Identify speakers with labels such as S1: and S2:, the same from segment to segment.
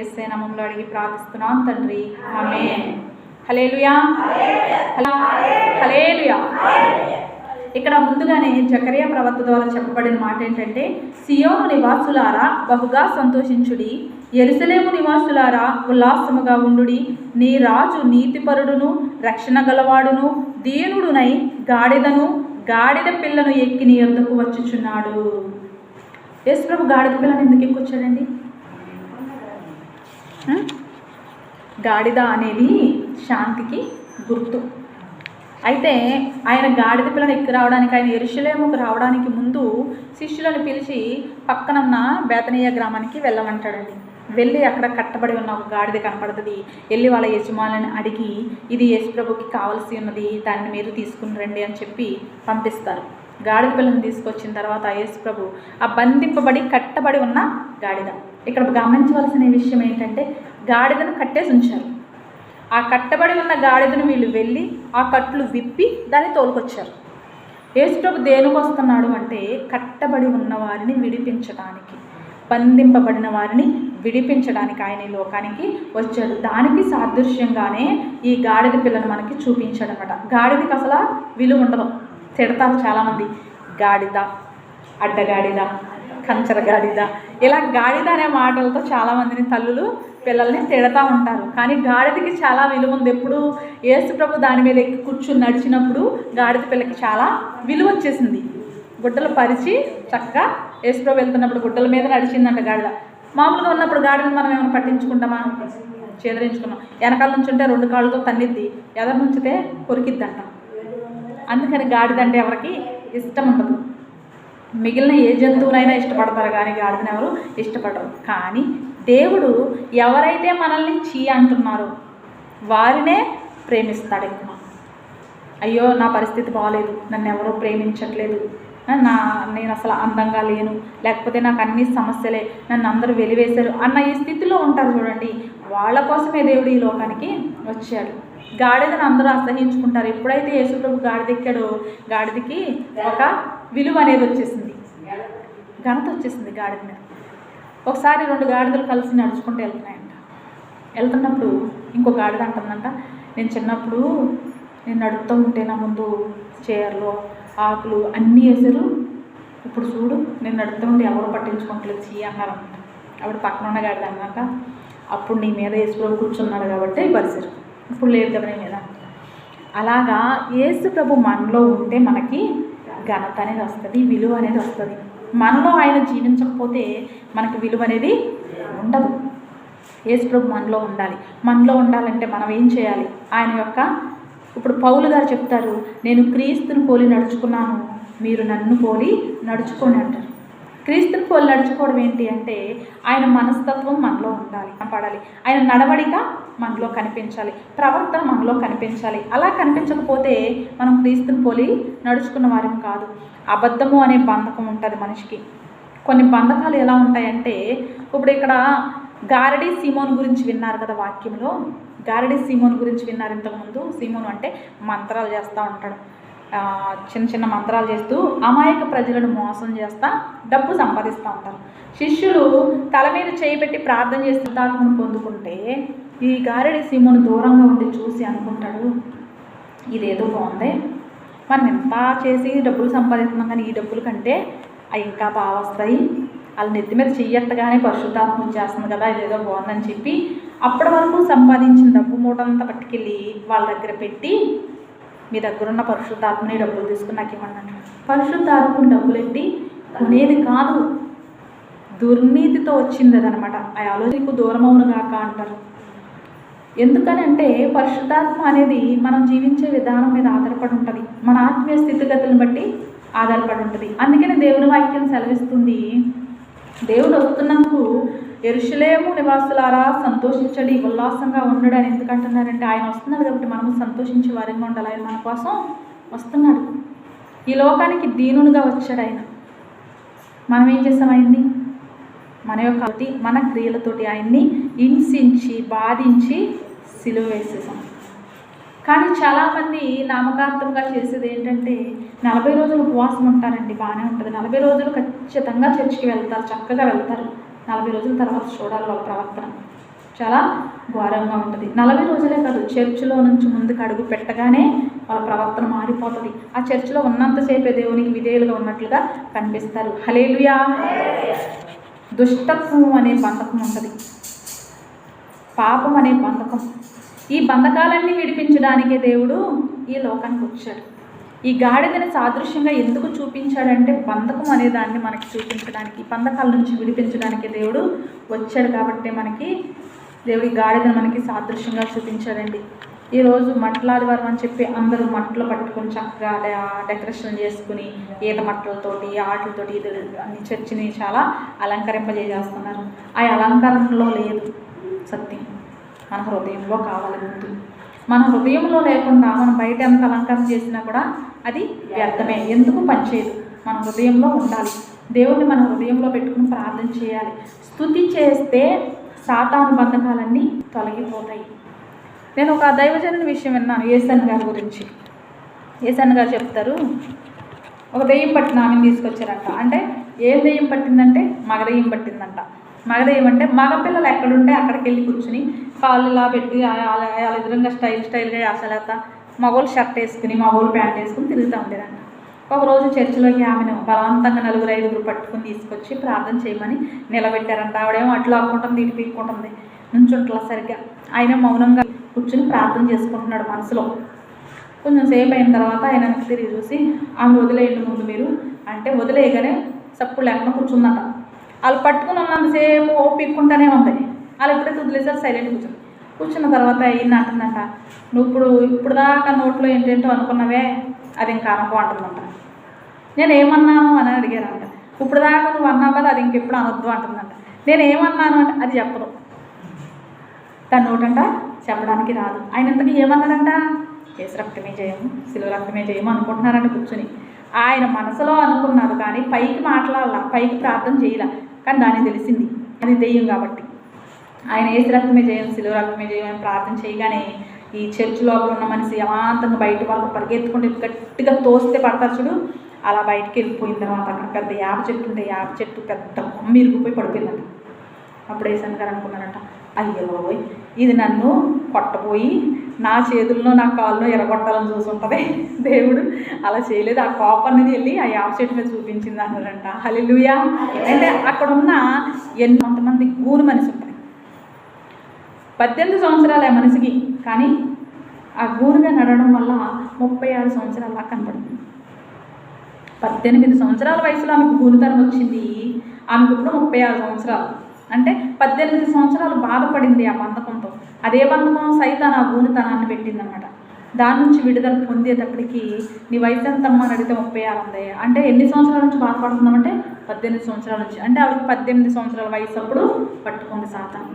S1: ఏసే నామంలో అడిగి ప్రార్థిస్తున్నాం తండ్రి. ఆమె హలేలుయా హలేలుయా ఇక్కడ ముందుగానే జకరియా ప్రవక్త ద్వారా చెప్పబడిన మాట ఏంటంటే సియోను నివాసులారా బహుగా సంతోషించుడి. ఎరుసలేము నివాసులారా ఉల్లాసముగా ఉండుడి. నీ రాజు నీతిపరుడును రక్షణ గలవాడును దీనుడునై గాడిదను గాడిద పిల్లను ఎక్కి నీ వచ్చుచున్నాడు. వచ్చుచున్నాడు యేసుప్రభు గాడిద పిల్లను ఎందుకు ఎక్కొచ్చాడండి? గాడిద అనేది శాంతికి గుర్తు. అయితే ఆయన గాడిద పిల్లని ఎక్కి రావడానికి ఆయన ఎరుషులేముకు రావడానికి ముందు శిష్యులను పిలిచి పక్కనున్న బేతనీయ గ్రామానికి వెళ్ళమంటాడండి. వెళ్ళి అక్కడ కట్టబడి ఉన్న ఒక గాడిద కనపడుతుంది. వెళ్ళి వాళ్ళ యజమానులను అడిగి ఇది యేసుప్రభుకి కావాల్సి ఉన్నది దాన్ని మీరు తీసుకుని రండి అని చెప్పి పంపిస్తారు. గాడిద పిల్లని తీసుకొచ్చిన తర్వాత యేసుప్రభు ఆ బంధింపబడి కట్టబడి ఉన్న గాడిద. ఇక్కడ గమనించవలసిన విషయం ఏంటంటే గాడిదను కట్టేసి ఉంచారు. ఆ కట్టబడి ఉన్న గాడిదను వీళ్ళు వెళ్ళి ఆ కట్లు విప్పి దాన్ని తోలుకొచ్చారు. యేసుప్రభు దేనికి వస్తున్నాడు అంటే కట్టబడి ఉన్న వారిని విడిపించడానికి బంధింపబడిన వారిని విడిపించడానికి ఆయన ఈ లోకానికి వచ్చాడు. దానికి సాదృశ్యంగానే ఈ గాడిద పిల్లను మనకి చూపించాడు అనమాట గాడిదకి అసలు విలువ ఉండదు. తిడతారు చాలామంది. గాడిద అడ్డగాడిద కంచర గాడిద. ఇలా గాడిద అనే మాటలతో చాలామందిని తల్లులు పిల్లల్ని తిడతా ఉంటారు. కానీ గాడిదకి చాలా విలువ ఉంది. ఎప్పుడు ఏసుప్రభు ప్రభు దాని మీద ఎక్కి కూర్చుని నడిచినప్పుడు గాడిద పిల్లకి చాలా విలువ వచ్చేసింది. గుడ్డలు పరిచి చక్కగా ఏసుప్రభు వెళ్తున్నప్పుడు గుడ్డల మీద నడిచిందంట గాడిద. మామూలుగా ఉన్నప్పుడు గాడిని మనం ఏమైనా పట్టించుకుంటామా? చేదరించుకున్నాం వెనకాల నుంచి ఉంటే రెండు కాళ్ళతో తన్నిద్ది. ఎదరి నుంచితే కొరికిద్దంట. అందుకని గాడిద అంటే ఎవరికి ఇష్టం ఉండదు. మిగిలిన ఏ జంతువునైనా ఇష్టపడతారు కానీ గాడిదని ఎవరు ఇష్టపడరు. కానీ దేవుడు ఎవరైతే మనల్ని చీ అంటున్నారో వారినే ప్రేమిస్తాడు ఎక్కువ. అయ్యో నా పరిస్థితి బాగాలేదు నన్ను ఎవరూ ప్రేమించట్లేదు నా నేను అసలు అందంగా లేను లేకపోతే నాకు అన్ని సమస్యలే నన్ను అందరూ వెలివేశారు అన్న ఈ స్థితిలో ఉంటారు చూడండి. వాళ్ళ కోసమే దేవుడు ఈ లోకానికి వచ్చాడు. గాడిదని అందరూ అసహించుకుంటారు. ఎప్పుడైతే యేసుప్రభు గాడిదెక్కాడో గాడిదకి ఒక విలువ అనేది వచ్చేసింది. ఘనత వచ్చేసింది గాడిద మీద. ఒకసారి రెండు గాడిదలు కలిసి నడుచుకుంటూ వెళ్తున్నాయంట. వెళ్తున్నప్పుడు ఇంకో గాడిద అంటుందంట నేను చిన్నప్పుడు నేను నడుపుతూ ఉంటే నా ముందు చీరలు ఆకులు అన్నీ వేసారు ఇప్పుడు చూడు నేను నడుపుతూ ఉంటే ఎవరు పట్టించుకోవట్లేదు చీ అన్నారంట. ఆవిడ పక్కన ఉన్న గాడిద అన్నాక అప్పుడు నీ మీద యేసుప్రభు కూర్చున్నాడు కాబట్టి పరిసరు ఇప్పుడు లేదు కదా నీ మీద అలాగా యేసు ప్రభు మనలో ఉంటే మనకి ఘనత అనేది వస్తుంది విలువ అనేది వస్తుంది. మనలో ఆయన జీవించకపోతే మనకి విలువ అనేది ఉండదు యేసుప్రభు మనలో ఉండాలి. మనలో ఉండాలంటే మనం ఏం చేయాలి? ఆయన యొక్క ఇప్పుడు పౌలు గారు చెప్తారు నేను క్రీస్తుని పోలి నడుచుకున్నాను మీరు నన్ను పోలి నడుచుకోండి అంటారు. క్రీస్తుని పోలి నడుచుకోవడం ఏంటి అంటే ఆయన మనస్తత్వం మనలో ఉండాలి పడాలి ఆయన నడవడిక మనలో కనిపించాలి ప్రవర్తన మనలో కనిపించాలి. అలా కనిపించకపోతే మనం క్రీస్తుని పోలి నడుచుకున్న వారం కాదు. అబద్ధము అనే బంధకం ఉంటుంది మనిషికి. కొన్ని బంధకాలు ఎలా ఉంటాయంటే ఇప్పుడు ఇక్కడ గారడి సీమోన్ గురించి విన్నారు కదా వాక్యంలో? గారడి సీమోన్ గురించి విన్నారు ఇంతకుముందు? సీమోన్ అంటే మంత్రాలు చేస్తూ ఉంటాడు. చిన్న చిన్న మంత్రాలు చేస్తూ అమాయక ప్రజలను మోసం చేస్తా డబ్బు సంపాదిస్తూ ఉంటారు. శిష్యులు తల మీద చేయి పెట్టి ప్రార్థన చేసి దాత్మను పొందుకుంటే ఈ గారడి సీమోను దూరంగా ఉండి చూసి అనుకుంటాడు ఇదేదో బాగుంది. మనం ఎంత చేసి డబ్బులు సంపాదిస్తున్నాం కానీ ఈ డబ్బుల కంటే అవి ఇంకా బాగా వస్తాయి. వాళ్ళ నెత్తి మీద చెయ్యట్టగానే పరిశుద్ధాత్మ చేస్తుంది కదా ఇదేదో బాగుందని చెప్పి అప్పటి వరకు సంపాదించిన డబ్బు మూటంతా పట్టుకెళ్ళి వాళ్ళ దగ్గర పెట్టి మీ దగ్గర ఉన్న పరిశుద్ధాత్మని డబ్బులు తీసుకుని నాకు ఇవ్వండి పరిశుద్ధాత్మని డబ్బులు ఎట్టి కొనేది కాదు. దుర్నీతితో వచ్చింది అదనమాట. ఆ ఆలోచనకు దూరమవును కాక అంటారు. ఎందుకనంటే పరిశుద్ధాత్మ అనేది మనం జీవించే విధానం మీద ఆధారపడి ఉంటుంది. మన ఆత్మీయ స్థితిగతులను బట్టి ఆధారపడి ఉంటుంది. అందుకనే దేవుని వాక్యం సెలవిస్తుంది. దేవుడు వస్తున్నందుకు ఎరుషులేము నివాసులారా సంతోషించడి ఉల్లాసంగా ఉండడు అని ఎందుకంటున్నారంటే ఆయన వస్తున్నాడు కాబట్టి మనము సంతోషించే వారంగా ఉండాలి ఆయన మన కోసం వస్తున్నాడు. ఈ లోకానికి దీనునిగా వచ్చాడు ఆయన. మనం ఏం చేసామైంది మన యొక్క అతి మన క్రియలతోటి ఆయన్ని హింసించి బాధించి సిలువ వేసేసాం. కానీ చాలామంది నామకార్థంగా చేసేది ఏంటంటే నలభై రోజులు ఉపవాసం ఉంటారండి బాగానే ఉంటుంది. నలభై రోజులు ఖచ్చితంగా చర్చికి వెళ్తారు చక్కగా వెళ్తారు. నలభై రోజుల తర్వాత చూడాలి వాళ్ళ ప్రవర్తన. చాలా ఘోరంగా ఉంటుంది. నలభై రోజులే కాదు చర్చిలో నుంచి ముందుకు అడుగు పెట్టగానే వాళ్ళ ప్రవర్తన మారిపోతుంది. ఆ చర్చిలో ఉన్నంతసేపే దేవునికి విధేయులుగా ఉన్నట్లుగా కనిపిస్తారు. హలేలుయా దుష్టత్వం అనే బంధకం ఉంటుంది. పాపం అనే బంధకం. ఈ బంధకాలన్నీ విడిపించడానికే దేవుడు ఈ లోకానికి వచ్చాడు. ఈ గాడిదని సాదృశ్యంగా ఎందుకు చూపించాడంటే బంధకం అనే దాన్ని మనకి చూపించడానికి బంధకాల నుంచి విడిపించడానికి దేవుడు వచ్చాడు కాబట్టి మనకి దేవుడి గాడిదని మనకి సాదృశ్యంగా చూపించాడండి. ఈరోజు మట్లాదివారం అని చెప్పి అందరూ మట్టలు పట్టుకొని చక్కగా డెకరేషన్ చేసుకుని ఈత మట్టలతోటి ఆటలతోటి ఇది అన్ని చర్చిని చాలా అలంకరింపజేసేస్తున్నారు. ఆ అలంకరణలో లేదు సత్యం. మన హృదయంలో కావాలి ముందు మన హృదయంలో లేకుండా మనం బయట ఎంత అలంకారం చేసినా కూడా అది వ్యర్థమే ఎందుకు పనిచేయదు? మన హృదయంలో ఉండాలి. దేవుణ్ణి మన హృదయంలో పెట్టుకుని ప్రార్థన చేయాలి. స్తుతి చేస్తే సాతాను బంధకాలన్నీ తొలగిపోతాయి. నేను ఒక దైవజనుని విషయం విన్నాను ఏసన్ గారి గురించి. ఏసన్ గారు చెప్తారు ఒక దెయ్యం పట్టిన ఆమెను తీసుకొచ్చారంట. అంటే ఏం దెయ్యం పట్టిందంటే మగ దెయ్యం పట్టిందంట. మగ దెయ్యం అంటే మగ పిల్లలు ఎక్కడుంటే అక్కడికి వెళ్ళి కూర్చుని కాళ్ళు ఇలా పెట్టి వాళ్ళ ఎదురుగా స్టైల్ స్టైల్గా అసలేత మగోళ్ళు షర్ట్ వేసుకుని మగోళ్ళు ప్యాంట్ వేసుకుని తిరుగుతూ ఉండేదంట. ఒకరోజు చర్చిలోకి ఆమెను బలవంతంగా నలుగురు ఐదుగురు పట్టుకుని తీసుకొచ్చి ప్రార్థన చేయమని నిలబెట్టారంట. ఆవిడేమో అట్లా ఆకుంటుంది ఇటు పీక్కుంటుంది. నుంచుంటలా సరిగ్గా. ఆయన మౌనంగా కూర్చుని ప్రార్థన చేసుకుంటున్నాడు మనసులో. కొంచెం సేపు అయిన తర్వాత ఆయన తిరిగి చూసి ఆమె వదిలేయండి ముందు మీరు. అంటే వదిలేయగానే సప్పుడు లేకుండా కూర్చుందంట. వాళ్ళు పట్టుకుని ఉన్నంతసేపు ఓ పీక్కుంటానే ఉంది. వాళ్ళు ఎప్పుడైతే వదిలేసారు సైలెంట్ కూర్చొని కూర్చున్న తర్వాత ఈయన అంటుందంట నువ్వు ఇప్పుడు ఇప్పుడు దాకా నోట్లో ఏంటంటో అనుకున్నవే అది ఇంకా అనుకో అంటుందంట. నేను ఏమన్నాను అని అడిగారంట. ఇప్పుడు దాకా నువ్వు అన్నావు కదా అది ఇంకెప్పుడు అనొద్దు అంటుందంట. నేను ఏమన్నాను అంటే అది చెప్పదు. దాని నోటంట చెప్పడానికి రాదు. ఆయన ఇంతకీ ఏమన్నాడంట? కేసు రక్తమే చేయము శిలువ రక్తమే చేయము అనుకుంటున్నారని కూర్చొని. ఆయన మనసులో అనుకున్నారు కానీ పైకి మాట్లాడాల పైకి ప్రార్థన చేయాల. కానీ దానికి తెలిసింది అది దెయ్యం కాబట్టి. ఆయన ఏసు రక్తమే జయం శిలువ రక్తమే జయం అని ప్రార్థన చేయగానే ఈ చర్చ్ లోపల ఉన్న మనిషి అమాంతంగా బయట వాళ్ళు పరిగెత్తుకుంటే గట్టిగా తోస్తే పడతారు చూడు. అలా బయటికి వెళ్ళిపోయిన తర్వాత అక్కడ పెద్ద యాప చెట్టు ఉంటే యాప చెట్టు పెద్ద కొమ్మ ఇరిగిపోయి పడిపోయిందంట. అప్పుడు ఏసన్ గారు అనుకున్నారంట అయ్యో ఇది నన్ను కొట్టబోయి నా చేతుల్లో నా కాళ్ళు ఎరగొట్టాలని చూసుంటుంది దేవుడు అలా చేయలేదు. ఆ కోపం అనేది వెళ్ళి ఆ యాప చెట్టు మీద చూపించింది అన్నారంట. హలిలుయా అంటే అక్కడ ఉన్న ఎన్ని కొంతమంది గూరు మనిషి పద్దెనిమిది సంవత్సరాలు ఆ మనిషికి కానీ ఆ గూనుగా నడవడం వల్ల ముప్పై ఆరు సంవత్సరాల కనపడుతుంది. పద్దెనిమిది సంవత్సరాల వయసులో ఆమెకు గూనుతనం వచ్చింది ఆమెకు ఇప్పుడు ముప్పై ఆరు సంవత్సరాలు. అంటే పద్దెనిమిది సంవత్సరాలు బాధపడింది ఆ బంధకంతో. అదే బంధకం సైతాన్ ఆ గూనితనాన్ని పెట్టిందనమాట. దాని నుంచి విడుదల పొందేటప్పటికి నీ వయసు ఎంతమ్మా అని అడిగితే ముప్పై ఆరు ఉంది అంటే ఎన్ని సంవత్సరాల నుంచి బాధపడుతున్నామంటే పద్దెనిమిది సంవత్సరాల నుంచి. అంటే ఆవిడకి పద్దెనిమిది సంవత్సరాల వయసు అప్పుడు పట్టుకుంది సాతాన్.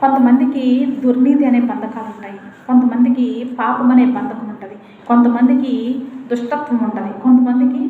S1: కొంతమందికి దుర్నీతి అనే బంధకాలు ఉంటాయి. కొంతమందికి పాపం అనే బంధకం ఉంటుంది. కొంతమందికి దుష్టత్వం ఉంటుంది. కొంతమందికి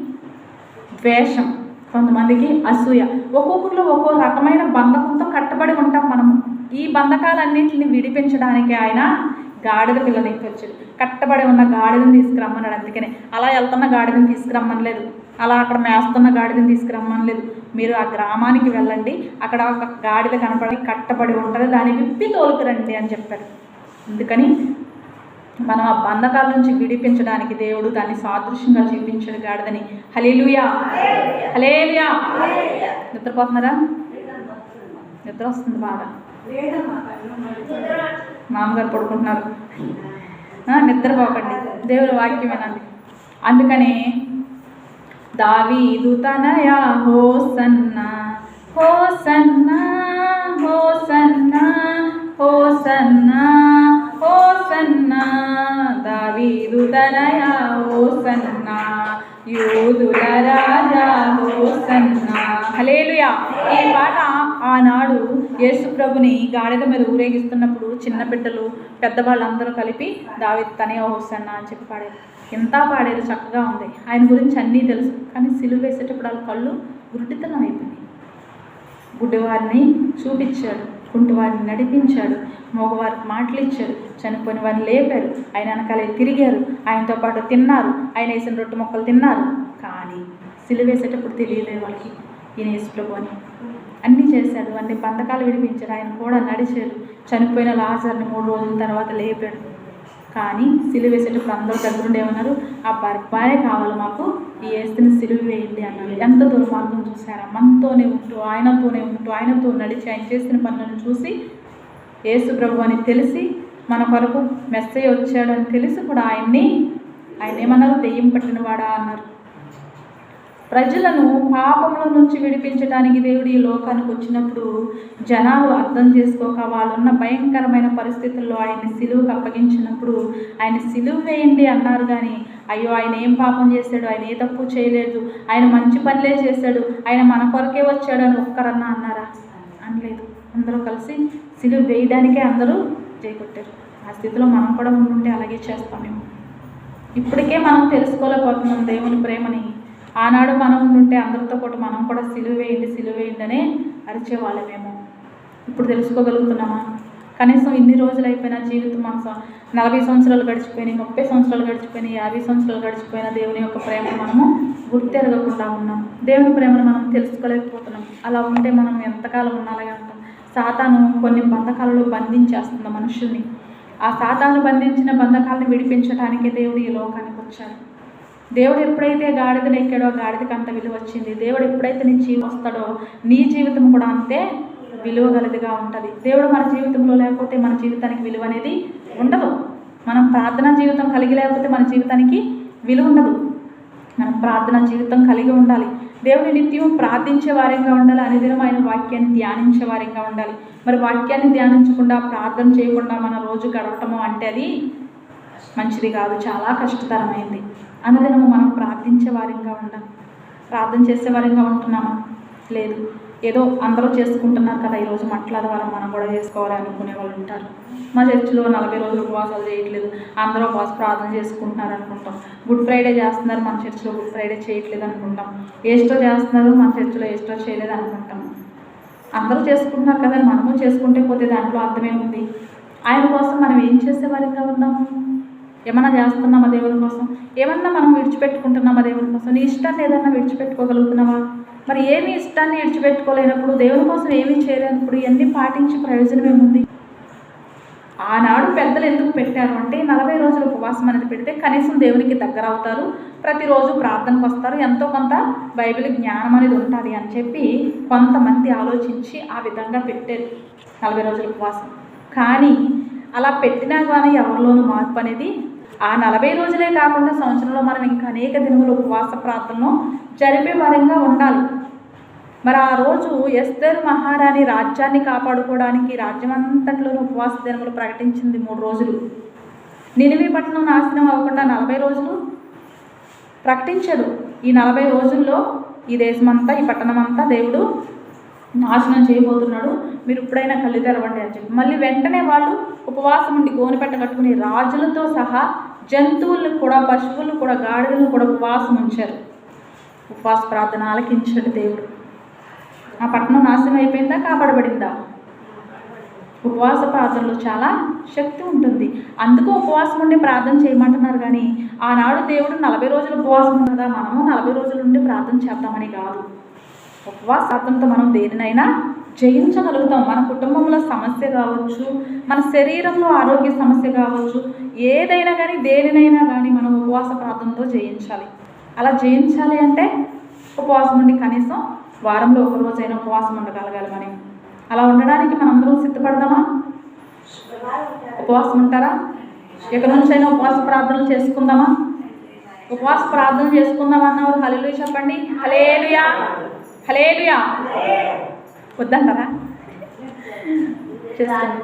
S1: ద్వేషం కొంతమందికి అసూయ. ఒక్కొక్కరిలో ఒక్కో రకమైన బంధకంతో కట్టబడి ఉంటాం మనము. ఈ బంధకాలన్నింటిని విడిపించడానికి ఆయన గాడిద పిల్లలకి వచ్చాడు కట్టబడి ఉన్న గాడిదని తీసుకురమ్మన్నాడు అందుకనే. అలా వెళ్తున్న గాడిదని తీసుకురమ్మనలేదు. అలా అక్కడ మేస్తున్న గాడిదని తీసుకురమ్మని లేదు. మీరు ఆ గ్రామానికి వెళ్ళండి. అక్కడ ఒక గాడిద కనపడి కట్టబడి ఉంటుంది. దాన్ని విప్పి తోలుకురండి అని చెప్పారు. అందుకని మనం ఆ బంధకాల నుంచి విడిపించడానికి దేవుడు దాన్ని సాదృశ్యంగా చూపించాడు గాడిదని. హలేలుయా హలేలుయా నిద్రపోతున్నారా? నిద్ర వస్తుంది బాగా. మామగారు పడుకుంటున్నారు. నిద్రపోకండి. దేవుడి వాక్యం వినండి. అందుకనే దావీదు తనయా హోసన్నా. హోసన్నా చిన్న బిడ్డలు పెద్దవాళ్ళందరూ కలిపి దావి తనే హోసన్నా అని చెప్పి పాడారు. ఎంత పాడారు చక్కగా ఉంది. ఆయన గురించి అన్నీ తెలుసు. కానీ సిలువ వేసేటప్పుడు వాళ్ళ కళ్ళు గుడ్డితనం అయిపోయింది గుడ్డివారిని చూపించాడు కుంటివారిని నడిపించాడు మగవారికి మాటలు ఇచ్చాడు చనిపోయిన వారిని లేపారు ఆయన వెనకాలే తిరిగారు ఆయనతో పాటు తిన్నారు ఆయన వేసిన రొట్టె మొక్కలు తిన్నారు. కానీ సిలువేసేటప్పుడు తెలియలేదు వాళ్ళకి. ఈయన యేసు అన్నీ చేశాడు అన్ని బంధకాలు విడిపించాడు ఆయన కూడా నడిచాడు చనిపోయిన లాజర్ని మూడు రోజుల తర్వాత లేపాడు. కానీ సిలువ వేసేటప్పుడు అందరూ దగ్గరుండి ఏమన్నారు? ఆ బర్బారే కావాలి మాకు. ఈ ఏస్తుని సిలువ వేయండి అన్నారు. ఎంత దుర్మార్గం చూసారా మనతోనే ఉంటూ ఆయనతోనే ఉంటూ ఆయనతో నడిచి ఆయన చేసిన పనులను చూసి యేసు ప్రభు అని తెలిసి మన కొరకు మెస్సేజ్ వచ్చాడని తెలిసి కూడా ఆయన్ని ఆయన ఏమన్నారు దెయ్యం పట్టినవాడా? అన్నారు. ప్రజలను పాపంలో నుంచి విడిపించడానికి దేవుడు ఈ లోకానికి వచ్చినప్పుడు జనాలు అర్థం చేసుకోక వాళ్ళున్న భయంకరమైన పరిస్థితుల్లో ఆయన్ని సిలువుకి అప్పగించినప్పుడు ఆయన సిలువు వేయండి అన్నారు కానీ అయ్యో ఆయన ఏం పాపం చేశాడు? ఆయన ఏ తప్పు చేయలేదు? ఆయన మంచి పనులే చేశాడు. ఆయన మన కొరకే వచ్చాడు అని ఒక్కరన్నా అన్నారా? అనలేదు. అందరూ కలిసి సిలువు వేయడానికే అందరూ చేకొట్టారు ఆ స్థితిలో మనం కూడా ఉండుంటే అలాగే చేస్తామేమో ఇప్పటికే మనం తెలుసుకోలేకపోతున్నాం దేవుని ప్రేమని. ఆనాడు మనం ఉంటే అందరితో పాటు మనం కూడా సిలువ వేయండి సిలువ వేయండి అనే అరిచేవాళ్ళమేమో. ఇప్పుడు తెలుసుకోగలుగుతున్నామా? కనీసం ఇన్ని రోజులు అయిపోయినా జీవితం మన నలభై సంవత్సరాలు గడిచిపోయినాయి ముప్పై సంవత్సరాలు గడిచిపోయినాయి యాభై సంవత్సరాలు గడిచిపోయిన దేవుని యొక్క ప్రేమను మనము గుర్తెరగకుండా ఉన్నాం. దేవుని ప్రేమను మనం తెలుసుకోలేకపోతున్నాం. అలా ఉంటే మనం ఎంతకాలం ఉన్నాలే ఉంటాం సాతాను కొన్ని బంధకాలలో బంధించేస్తుంది మనుషుల్ని. ఆ సాతాను బంధించిన బంధకాలను విడిపించడానికే దేవుడు ఈ లోకానికి వచ్చాడు. దేవుడు ఎప్పుడైతే గాడిదను ఎక్కాడో గాడిదకి అంత విలువ వచ్చింది. దేవుడు ఎప్పుడైతే నీ జీవి వస్తాడో నీ జీవితం కూడా అంతే విలువ గలదిగా ఉంటుంది. దేవుడు మన జీవితంలో లేకపోతే మన జీవితానికి విలువ అనేది ఉండదు. మనం ప్రార్థనా జీవితం కలిగి లేకపోతే మన జీవితానికి విలువ ఉండదు. మనం ప్రార్థన జీవితం కలిగి ఉండాలి. దేవుని నిత్యం ప్రార్థించే వారంగా ఉండాలి. అనుదినం ఆయన వాక్యాన్ని ధ్యానించే వారంగా ఉండాలి. మరి వాక్యాన్ని ధ్యానించకుండా ప్రార్థన చేయకుండా మన రోజు గడవటము అంటే అది మంచిది కాదు. చాలా కష్టతరమైంది. అనుదినము మనం ప్రార్థించే వారిగా ఉండాలి ప్రార్థన చేసే వారిగా ఉంటున్నామా? లేదు. ఏదో అందరూ చేసుకుంటున్నారు కదా ఈరోజు మాట్లాడవారం మనం కూడా చేసుకోవాలనుకునే వాళ్ళు ఉంటారు. మా చర్చిలో నలభై రోజులు ఉపవాసాలు చేయట్లేదు. అందరూ ఉపవాస ప్రార్థన చేసుకుంటున్నారు అనుకుంటాం. గుడ్ ఫ్రైడే చేస్తున్నారు మన చర్చిలో గుడ్ ఫ్రైడే చేయట్లేదు అనుకుంటాం. ఏస్టో చేస్తున్నారు మన చర్చిలో ఏస్టో చేయలేదు అనుకుంటాం. అందరూ చేసుకుంటున్నారు కదా మనము చేసుకుంటే పోతే దాంట్లో అర్థమే ఉంది ఆయన కోసం మనం ఏం చేసే వారిగా ఉన్నాము ఏమన్నా చేస్తున్నామా దేవుని కోసం? ఏమన్నా మనం విడిచిపెట్టుకుంటున్నామా దేవుని కోసం? నీ ఇష్టాన్ని ఏదన్నా విడిచిపెట్టుకోగలుగుతున్నావా? మరి ఏమి ఇష్టాన్ని విడిచిపెట్టుకోలేనప్పుడు దేవుని కోసం ఏమీ చేయలేనప్పుడు ఇవన్నీ పాటించి ప్రయోజనం ఏముంది? ఆనాడు పెద్దలు ఎందుకు పెట్టారు అంటే నలభై రోజులు ఉపవాసం అనేది పెడితే కనీసం దేవునికి దగ్గర అవుతారు ప్రతిరోజు ప్రార్థనకు వస్తారు ఎంతో కొంత బైబిల్ జ్ఞానం అనేది ఉంటుంది అని చెప్పి కొంతమంది ఆలోచించి ఆ విధంగా పెట్టారు నలభై రోజుల ఉపవాసం. కానీ అలా పెట్టినా కానీ ఎవరిలోనూ మార్పు అనేది ఆ నలభై రోజులే కాకుండా సంవత్సరంలో మనం ఇంకా అనేక దినములు ఉపవాస ప్రార్థనలు జరిపే వారంగా ఉండాలి. మరి ఆ రోజు ఎస్తర్ మహారాణి రాజ్యాన్ని కాపాడుకోవడానికి రాజ్యం అంతట్లోనూ ఉపవాస దినములు ప్రకటించింది మూడు రోజులు. నినివి పట్టణం నాశనం అవ్వకుండా నలభై రోజులు ప్రకటించాడు. ఈ నలభై రోజుల్లో ఈ దేశమంతా ఈ పట్టణం అంతా దేవుడు నాశనం చేయబోతున్నాడు. మీరు ఇప్పుడైనా కళ్ళు తెరవండి అని చెప్పి. మళ్ళీ వెంటనే వాళ్ళు ఉపవాసం ఉండి గోనెపెట్ట కట్టుకుని రాజులతో సహా జంతువులను కూడా పశువులను కూడా గాడిదలను కూడా ఉపవాసం ఉంచారు. ఉపవాస ప్రార్థన ఆలకించాడు దేవుడు. ఆ పట్టణం నాశనం అయిపోయిందా కాపాడబడిందా? ఉపవాస ప్రార్థనలో చాలా శక్తి ఉంటుంది. అందుకు ఉపవాసం ఉండి ప్రార్థన చేయమంటున్నారు కానీ ఆనాడు దేవుడు నలభై రోజులు ఉపవాసం ఉన్నదా? మనము నలభై రోజుల నుండి ప్రార్థన చేద్దామని కాదు. ఉపవాస ప్రార్థనతో మనం దేనినైనా జయించగలుగుతాం. మన కుటుంబంలో సమస్య కావచ్చు మన శరీరంలో ఆరోగ్య సమస్య కావచ్చు ఏదైనా కానీ దేనినైనా కానీ మనం ఉపవాస ప్రార్థనతో జయించాలి. అలా జయించాలి అంటే ఉపవాసం ఉండి కనీసం వారంలో ఒక రోజైనా ఉపవాసం ఉండగలగాలి మనం అలా ఉండడానికి మనందరం సిద్ధపడదామా ఉపవాసం ఉంటారా? ఎక్కడి నుంచైనా ఉపవాస ప్రార్థనలు చేసుకుందామా? ఉపవాస ప్రార్థన చేసుకుందామా హలేలు చెప్పండి. హలేలుయా హలేలుయా వద్దంటారా? చేస్తాను